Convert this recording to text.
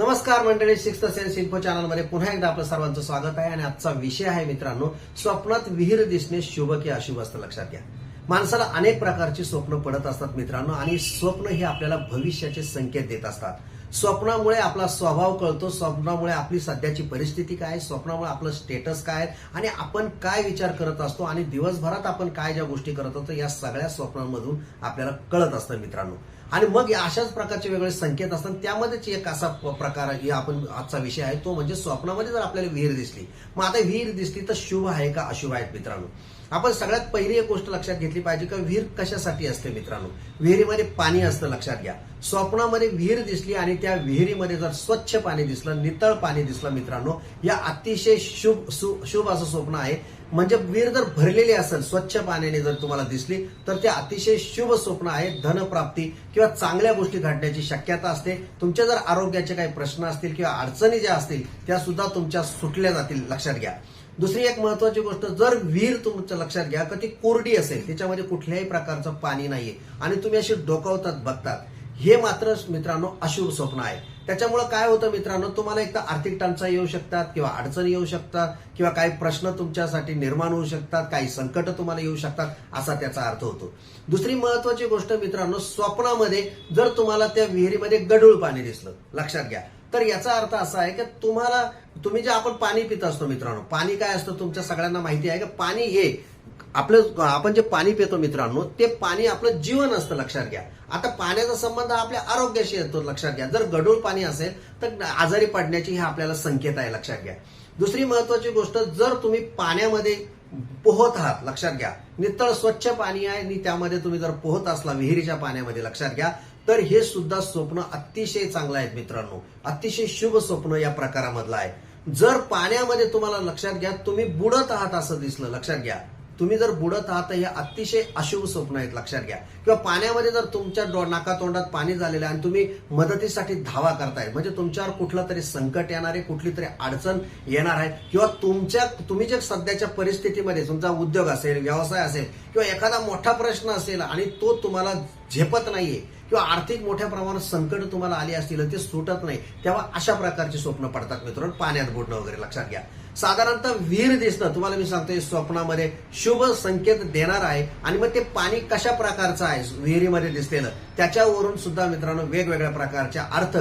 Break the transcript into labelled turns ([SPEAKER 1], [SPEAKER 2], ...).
[SPEAKER 1] नमस्कार मंडळी. Six sense info चॅनलमध्ये पुन्हा एकदा आपलं सर्वांचं स्वागत आहे आणि आजचा विषय आहे मित्रांनो स्वप्नात विहीर दिसणे शुभ की अशुभ असतं लक्षात घ्या. माणसाला अनेक प्रकारची स्वप्न पडत असतात मित्रांनो आणि स्वप्न हे आपल्याला भविष्याचे संकेत देत असतात. स्वप्नामुळे आपला स्वभाव कळतो स्वप्नामुळे आपली सध्याची परिस्थिती काय स्वप्नामुळे आपलं स्टेटस काय आहे आणि आपण काय विचार करत असतो आणि दिवसभरात आपण काय ज्या गोष्टी करत असतो या सगळ्या स्वप्नांमधून आपल्याला कळत असतं मित्रांनो. आणि मग या अशाच प्रकारचे वेगवेगळे संकेत असतात. त्यामध्येच एक असा प्रकार आहे आपण आजचा विषय आहे. तो म्हणजे स्वप्नामध्ये जर आपल्याला विहीर दिसली. मग आता विहीर दिसली तर शुभ आहे का अशुभ आहेत मित्रांनो? आपण सगळ्यात पहिली एक गोष्ट लक्षात घेतली पाहिजे का विहीर कशासाठी असते मित्रांनो? विहिरीमध्ये पाणी असतं लक्षात घ्या. स्वप्नामध्ये विहीर दिसली आणि त्या विहिरीमध्ये जर स्वच्छ पाणी दिसलं नितळ पाणी दिसलं मित्रांनो या अतिशय शुभ सु- शुभ असं स्वप्न आहे. म्हणजे विहीर जर भरलेली असेल स्वच्छ पाण्याने जर तुम्हाला दिसली तर ते अतिशय शुभ स्वप्न आहे धनप्राप्ती किंवा चांगल्या गोष्टी घडण्याची शक्यता असते. तुमच्या जर आरोग्याचे काही प्रश्न असतील किंवा अडचणी ज्या असतील त्या सुद्धा तुमच्या सुटल्या जातील लक्षात घ्या. दुसरी एक महत्वाची गोष्ट जर विहीर तुमच्या लक्षात घ्या की ती कोरडी असेल त्याच्यामध्ये कुठल्याही प्रकारचं पाणी नाहीये. आणि तुम्ही अशी डोकावतात बघतात. हे मात्र मित्रांनो अशुभ स्वप्न आहे. त्याच्यामुळे काय होतं मित्रांनो तुम्हाला एक तर आर्थिक टंचाई येऊ शकतात किंवा अडचणी येऊ शकतात किंवा काही प्रश्न तुमच्यासाठी निर्माण होऊ शकतात काही संकट तुम्हाला येऊ शकतात असा त्याचा अर्थ होतो. दुसरी महत्वाची गोष्ट मित्रांनो स्वप्नामध्ये जर तुम्हाला त्या विहिरीमध्ये गढूळ पाणी दिसलं लक्षात घ्या. तर याचा अर्थ असा आहे की तुम्हाला तुम्ही जे आपण पाणी पित असतो मित्रांनो पाणी काय असतं तुमच्या सगळ्यांना माहिती आहे की पाणी हे आपलं आपण जे पाणी पितो मित्रांनो ते पाणी आपलं जीवन असतं लक्षात घ्या. आता पाण्याचा संबंध आपल्या आरोग्याशी येतो लक्षात घ्या. जर गढूळ पाणी असेल तर आजारी पडण्याची हे आपल्याला संकेत आहे लक्षात घ्या. दुसरी महत्वाची गोष्ट जर तुम्ही पाण्यामध्ये पोहत आहात लक्षात घ्या. नितळ स्वच्छ पाणी आहे आणि त्यामध्ये तुम्ही जर पोहत असला विहिरीच्या पाण्यामध्ये लक्षात घ्या तर हे सुद्धा स्वप्न अतिशय चांगलं आहे मित्रांनो. अतिशय शुभ स्वप्न या प्रकारामधलं आहे. जर पाण्यामध्ये तुम्हाला लक्षात घ्या तुम्ही बुडत आहात असं दिसलं लक्षात घ्या. तुम्ही जर बुडत आहात तर हे अतिशय अशुभ स्वप्न आहेत लक्षात घ्या. किंवा पाण्यामध्ये जर तुमच्या डो- नाकातोंडात पाणी झालेलं आहे आणि तुम्ही मदतीसाठी धावा करताय म्हणजे तुमच्यावर कुठलं तरी संकट येणार आहे कुठली तरी अडचण येणार आहे किंवा तुमच्या तुम्ही जे सध्याच्या परिस्थितीमध्ये तुमचा उद्योग असेल व्यवसाय असेल किंवा एखादा मोठा प्रश्न असेल आणि तो तुम्हाला झेपत नाहीये किंवा आर्थिक मोठ्या प्रमाणात संकट तुम्हाला आली असतील ते सुटत नाही तेव्हा अशा प्रकारची स्वप्न पडतात मित्रांनो पाण्यात बुडणं वगैरे लक्षात घ्या. साधारणतः विहीर दिसणं तुम्हाला मी सांगतोय स्वप्नामध्ये शुभ संकेत देणार आहे. आणि मग ते पाणी कशा प्रकारचं आहे? विहिरीमध्ये दिसलेलं. त्याच्यावरून सुद्धा मित्रांनो वेगवेगळ्या प्रकारच्या अर्थ